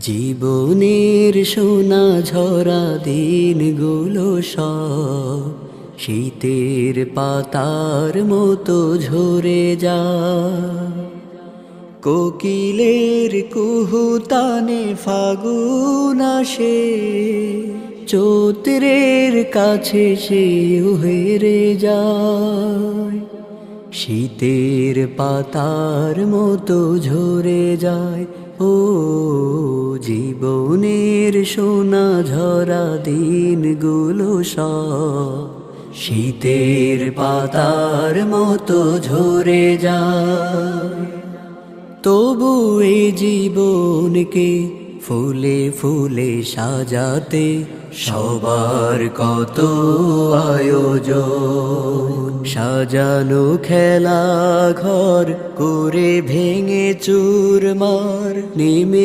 জীবনের সোনা ঝরা দিনগুলো সব শীতের পাতার মতো ঝরে যা কোকিলের কুহুতানে ফাগুন আসে, চৌত্রের কাছে সে হেরে যায়। শীতের পাতার মতো ঝরে যায়। ও জীবনের সোনা ঝরা দিনগুলো শীতের পাতার মতো ঝরে যায়। তবু এই জীবনকে ফুলে ফুলে সাজাতে সবার কত আয়োজন। সাজানো খেলা ঘর করে ভেঙে চুরমার নেমে